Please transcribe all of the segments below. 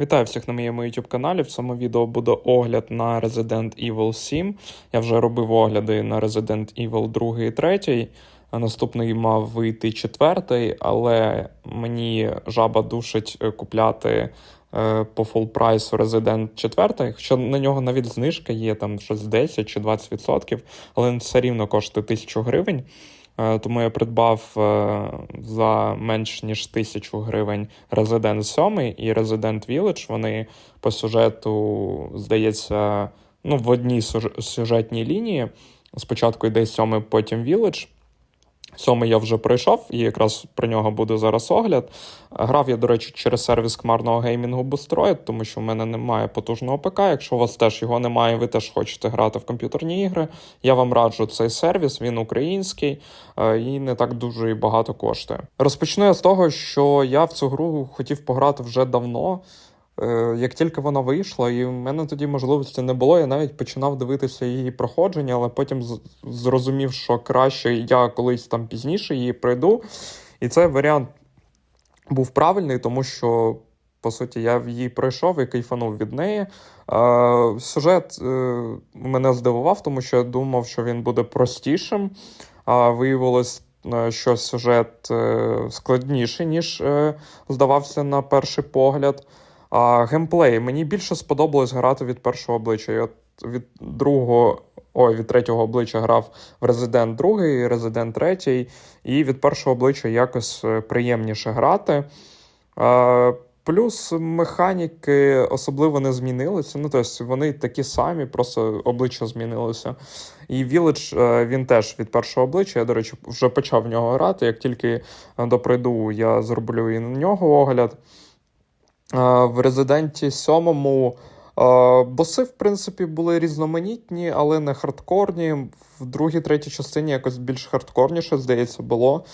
Вітаю всіх на моєму YouTube каналі. В цьому відео буде огляд на Resident Evil 7. Я вже робив огляди на Resident Evil 2 і 3. Наступний мав вийти четвертий, але мені жаба душить е, купляти е, по фул прайсу Resident 4, хоча на нього навіть знижка є там щось 10 чи 20%, але він все рівно коштує 1000 гривень. Е, Тому я придбав е, за менш ніж тисячу гривень Resident 7 і Resident Village. Вони по сюжету, здається, ну, в одній сюж- сюжетній лінії. Спочатку йде 7, потім Village. Сьомий я вже пройшов, і якраз про нього буде зараз огляд. Грав я, до речі, через сервіс хмарного геймінгу Boosteroid, тому що в мене немає потужного ПК. Якщо у вас теж його немає, ви теж хочете грати в комп'ютерні ігри. Я вам раджу цей сервіс, він український е, і не так дуже і багато коштує. Розпочну я з того, що я в цю гру хотів пограти вже давно. Е, Як тільки вона вийшла, і в мене тоді можливості не було, я навіть починав дивитися її проходження, але потім зрозумів, що краще я колись там пізніше її пройду. І цей варіант був правильний, тому що, по суті, я її пройшов і кайфанув від неї. Е, Сюжет е, мене здивував, тому що я думав, що він буде простішим. А виявилось, що сюжет складніший, ніж здавався на перший погляд. А геймплей мені більше сподобалось грати від першого обличчя. Я від другого, ой, від третього обличчя грав в Resident 2, Resident 3, і від першого обличчя якось е, приємніше грати. Е, Плюс механіки особливо не змінилися. Ну, тобто вони такі самі, просто обличчя змінилося. І Village, е, він теж від першого обличчя. Я, до речі, вже почав в нього грати. Як тільки доприйду, я зроблю і на нього огляд. В Резиденті 7 е, боси, в принципі, були різноманітні, але не хардкорні. В другій, третій частині якось більш хардкорніше, здається, було.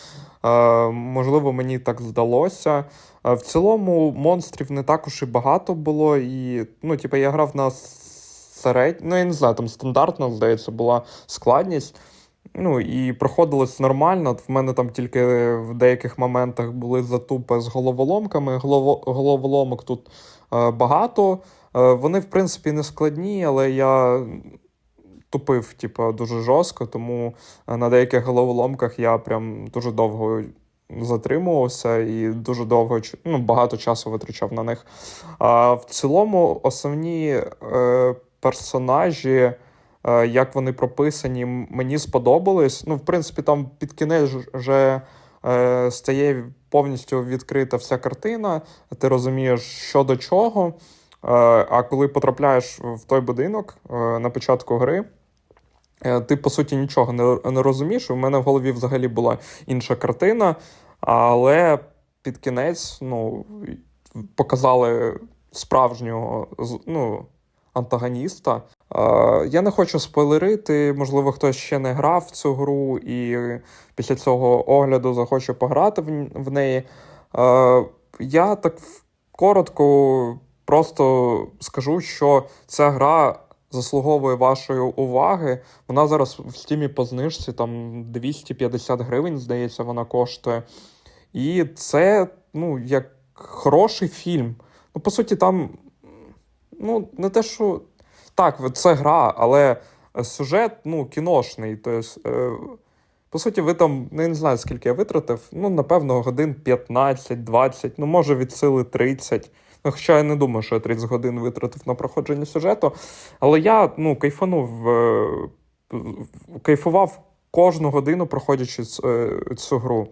Можливо, мені так здалося. В цілому монстрів не також і багато було. І, ну, типу, я грав на середню, ну, я не знаю, там стандартна, здається, була складність. Ну і проходилось нормально. В мене там тільки в деяких моментах були затупи з головоломками. Голово, головоломок тут е, багато. Е, вони, в принципі, не складні, але я тупив, типу, дуже жорстко, тому е, на деяких головоломках я прям дуже довго затримувався і дуже довго ну, багато часу витрачав на них. А в цілому, основні е, персонажі як вони прописані, мені сподобались. Ну, в принципі, там під кінець вже е, стає повністю відкрита вся картина, ти розумієш, що до чого. Е, а коли потрапляєш в той будинок е, на початку гри, е, ти по суті нічого не розумієш. У мене в голові взагалі була інша картина, але під кінець ну, показали справжнього ну, антагоніста. Я не хочу спойлерити, можливо, хтось ще не грав в цю гру і після цього огляду захоче пограти в неї. Я так коротко просто скажу, що ця гра заслуговує вашої уваги. Вона зараз в стімі по знижці, там 250 гривень, здається, вона коштує. І це, ну, як хороший фільм. Ну, по суті, там, ну, не те, що. Так, це гра, але сюжет, ну, кіношний. Тобто, е, по суті, ви там, ну, не знаю, скільки я витратив, ну, напевно, годин 15-20, ну, може, від сили 30. Ну, хоча я не думаю, що я 30 годин витратив на проходження сюжету. Але я, ну, кайфанув, е, кайфував кожну годину, проходячи е, цю гру.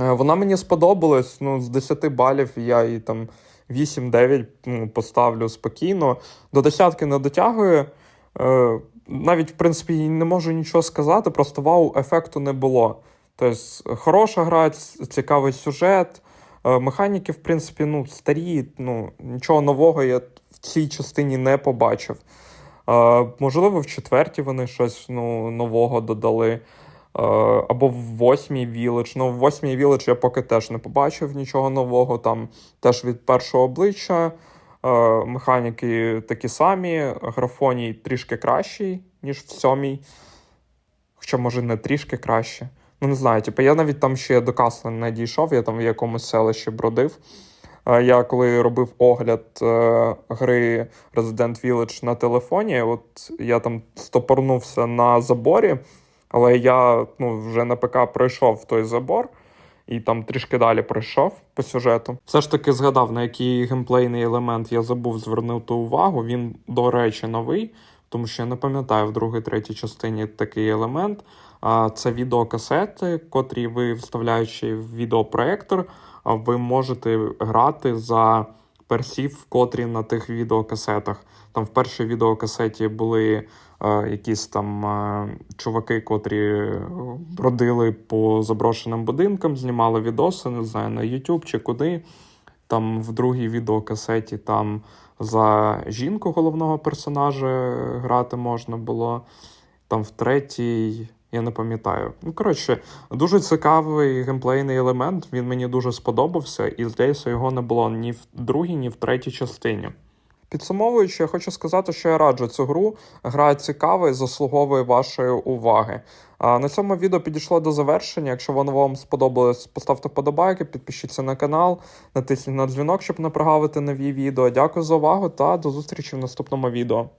Е, Вона мені сподобалась. Ну, з 10 балів я їй там 8-9 ну, поставлю спокійно. До десятки не дотягує. Е, Навіть, в принципі, не можу нічого сказати, просто вау-ефекту не було. Тобто, хороша гра, цікавий сюжет. Е, Механіки, в принципі, ну, старі, ну, нічого нового я в цій частині не побачив. Е, Можливо, в четвертій вони щось ну, нового додали. Е, Або в восьмій Village. Ну, в восьмій Village я поки теж не побачив нічого нового. Там теж від першого обличчя. Е, Механіки такі самі, графоній трішки кращий, ніж в сьомій. Хоча, може, не трішки краще. Ну, не знаю, типу, я навіть там ще до Касла не дійшов, я там в якомусь селищі бродив. Е, Я коли робив огляд гри Resident Village на телефоні, от я там стопорнувся на заборі, але я ну, вже на ПК пройшов той забор і там трішки далі пройшов по сюжету. Все ж таки згадав, на який геймплейний елемент я забув звернути увагу. Він, до речі, новий, тому що я не пам'ятаю в другій, третій частині такий елемент. Це відеокасети, котрі ви вставляючи в відеопроектор, ви можете грати за персів, котрі на тих відеокасетах. Там в першій відеокасеті були е, якісь там е, чуваки, котрі бродили по заброшеним будинкам, знімали відоси, не знаю, на YouTube чи куди. Там в другій відеокасеті там за жінку головного персонажа грати можна було. Там в третій, я не пам'ятаю. Ну, коротше, дуже цікавий геймплейний елемент. Він мені дуже сподобався, і здається, його не було ні в другій, ні в третій частині. Підсумовуючи, я хочу сказати, що я раджу цю гру. Гра цікава і заслуговує вашої уваги. А на цьому відео підійшло до завершення. Якщо воно вам сподобалось, поставте вподобайки, підпишіться на канал, натисніть на дзвінок, щоб не прогавити нові відео. Дякую за увагу та до зустрічі в наступному відео.